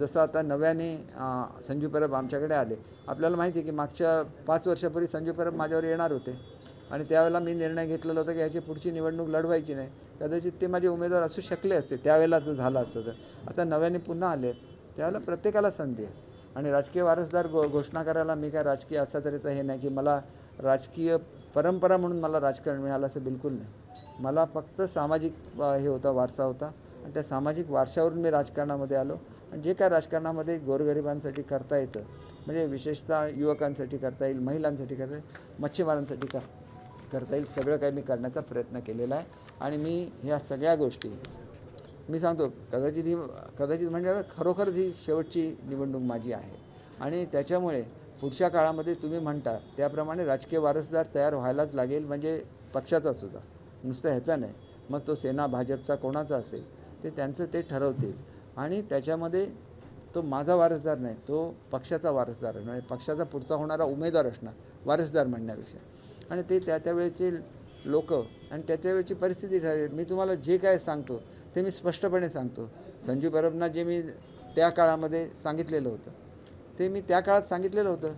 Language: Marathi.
जसं आता नव्याने संजू परब आमच्याकडे आले. आपल्याला माहिती आहे की मागच्या पाच वर्षापूर्वी संजू परब माझ्यावर येणार होते. आणि त्यावेळेला मी निर्णय घेतलेला होता की याची पुढची निवडणूक लढवायची नाही. कदाचित ते माझे उमेदवार असू शकले असते. त्यावेळेला जर झालं असतं तर. आता नव्याने पुन्हा आले त्यावेळेला प्रत्येकाला संधी आहे. आणि राजकीय वारसदार घो घोषणा करायला मी काय राजकीय असा तऱ्हेचं हे नाही की मला राजकीय परंपरा म्हणून मला राजकारण मिळालं असं बिलकुल नाही. मला फक्त सामाजिक हे होता वारसा होता. आणि त्या सामाजिक वारशावरून मी राजकारणामध्ये आलो. जे काय राजकारणामध्ये गोरगरिबांसाठी करता येतं म्हणजे विशेषतः युवकांसाठी करता येईल महिलांसाठी करता येईल मच्छीमारांसाठी कर करता येईल सगळं काही मी करण्याचा प्रयत्न केलेला आहे. आणि मी ह्या सगळ्या गोष्टी मी सांगतो कदाचित ही कदाचित म्हणजे खरोखरच ही शेवटची निवडणूक माझी आहे. आणि त्याच्यामुळे पुढच्या काळामध्ये तुम्ही म्हणता त्याप्रमाणे राजकीय वारसदार तयार व्हायलाच लागेल म्हणजे पक्षाचा सुद्धा. नुसतं ह्याचा नाही मग तो सेना भाजपचा कोणाचा असेल ते त्यांचं ते ठरवतील. आणि त्याच्यामध्ये तो माझा वारसदार नाही तो पक्षाचा वारसदार आहे. म्हणजे पक्षाचा पुढचा होणारा उमेदवार असणार वारसदार म्हणण्यापेक्षा. आणि ते त्या त्यावेळेचे लोक आणि त्याच्या वेळची परिस्थिती ठरेल. मी तुम्हाला जे काय सांगतो ते मी स्पष्टपणे सांगतो. संजीव परबना जे मी त्या काळामध्ये सांगितलेलं होतं ते मी त्या काळात सांगितलेलं होतं.